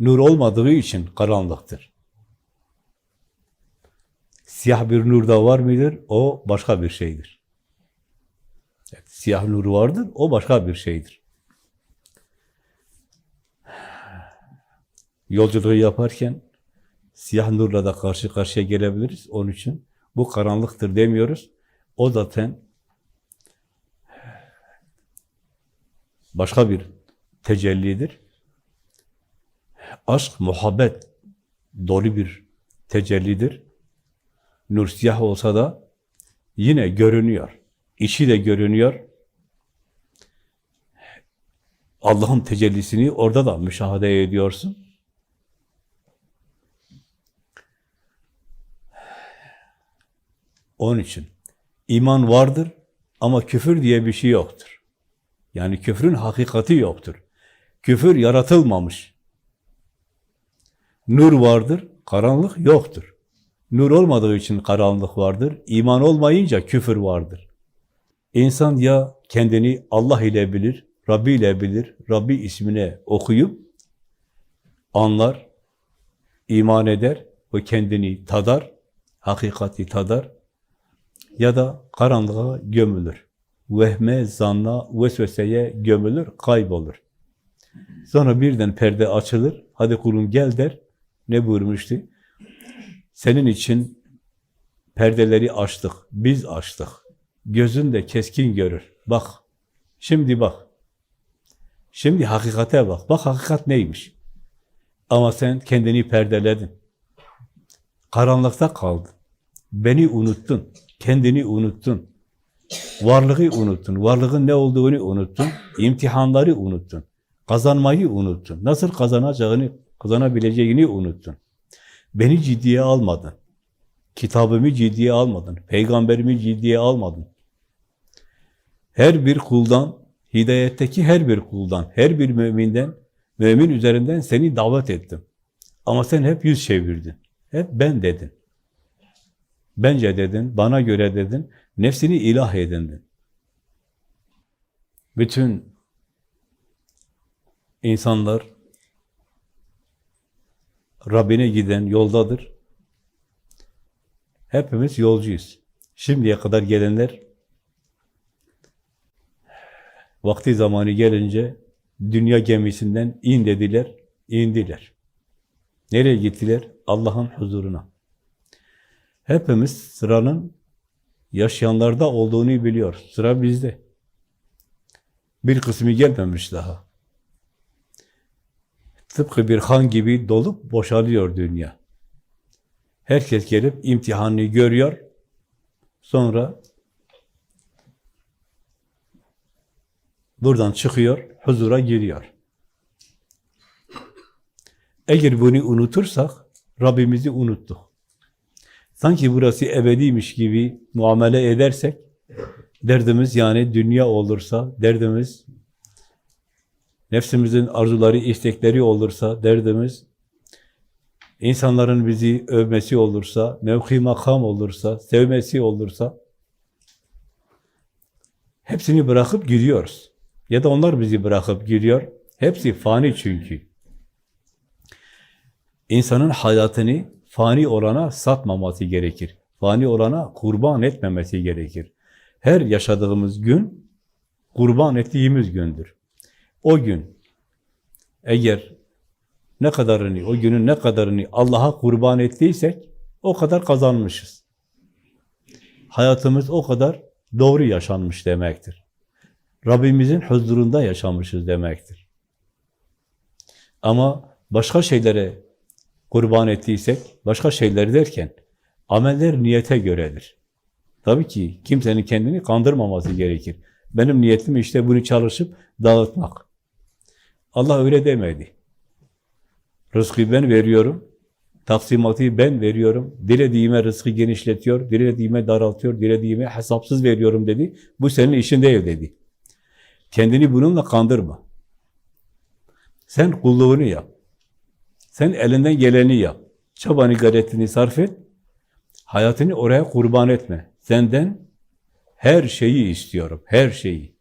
nur olmadığı için karanlıktır. Siyah bir nur da var mıdır? O başka bir şeydir. Evet, siyah nur vardır, o başka bir şeydir. Yolculuğu yaparken siyah nurla da karşı karşıya gelebiliriz. Onun için bu karanlıktır demiyoruz. O zaten başka bir tecellidir. Aşk, muhabbet dolu bir tecellidir. Nur siyah olsa da yine görünüyor. İçi de görünüyor. Allah'ın tecellisini orada da müşahede ediyorsun. Onun için iman vardır ama küfür diye bir şey yoktur. Yani küfrün hakikati yoktur. Küfür yaratılmamış. Nur vardır, karanlık yoktur. Nur olmadığı için karanlık vardır. İman olmayınca küfür vardır. İnsan ya kendini Allah ile bilir, Rabbi ile bilir, Rabbi ismine okuyup anlar, iman eder ve kendini tadar, hakikati tadar ya da karanlığa gömülür. Vehme, zanna, vesveseye gömülür, kaybolur. Sonra birden perde açılır, hadi kulum gel der. Ne buyurmuştu? Senin için perdeleri açtık, biz açtık. Gözün de keskin görür. Bak, şimdi bak. Şimdi hakikate bak. Bak hakikat neymiş? Ama sen kendini perdeledin. Karanlıkta kaldın. Beni unuttun. Kendini unuttun. Varlığı unuttun. Varlığın ne olduğunu unuttun. İmtihanları unuttun. Kazanmayı unuttun. Nasıl kazanacağını, kazanabileceğini unuttun. Beni ciddiye almadın. Kitabımı ciddiye almadın. Peygamberimi ciddiye almadın. Her bir kuldan, hidayetteki her bir kuldan, her bir müminden, mümin üzerinden seni davet ettim. Ama sen hep yüz çevirdin. Hep ben dedin. Bence dedin, bana göre dedin, nefsini ilah edindin. Bütün insanlar Rabbine giden yoldadır. Hepimiz yolcuyuz. Şimdiye kadar gelenler vakti zamanı gelince dünya gemisinden in dediler, indiler. Nereye gittiler? Allah'ın huzuruna. Hepimiz sıranın yaşayanlarda olduğunu biliyor. Sıra bizde. Bir kısmı gelmemiş daha. Tıpkı bir han gibi dolup boşalıyor dünya. Herkes gelip imtihanını görüyor. Sonra buradan çıkıyor, huzura giriyor. Eğer bunu unutursak Rabbimizi unuttuk. Sanki burası ebediymiş gibi muamele edersek derdimiz yani dünya olursa, derdimiz nefsimizin arzuları, istekleri olursa, derdimiz insanların bizi övmesi olursa, mevki makam olursa, sevmesi olursa hepsini bırakıp gidiyoruz. Ya da onlar bizi bırakıp gidiyor. Hepsi fani çünkü. İnsanın hayatını fani olana satmaması gerekir. Fani olana kurban etmemesi gerekir. Her yaşadığımız gün kurban ettiğimiz gündür. O gün eğer ne kadarını, o günün ne kadarını Allah'a kurban ettiysek o kadar kazanmışız. Hayatımız o kadar doğru yaşanmış demektir. Rabbimizin huzurunda yaşamışız demektir. Ama başka şeylere kurban ettiysek, başka şeyler derken ameller niyete göredir. Tabii ki kimsenin kendini kandırmaması gerekir. Benim niyetim işte bunu çalışıp dağıtmak. Allah öyle demedi. Rızkı ben veriyorum, taksimatı ben veriyorum, dilediğime rızkı genişletiyor, dilediğime daraltıyor, dilediğime hesapsız veriyorum dedi. Bu senin işin değil dedi. Kendini bununla kandırma. Sen kulluğunu yap. Sen elinden geleni yap. Çabanı gayretini sarf et. Hayatını oraya kurban etme. Senden her şeyi istiyorum, her şeyi.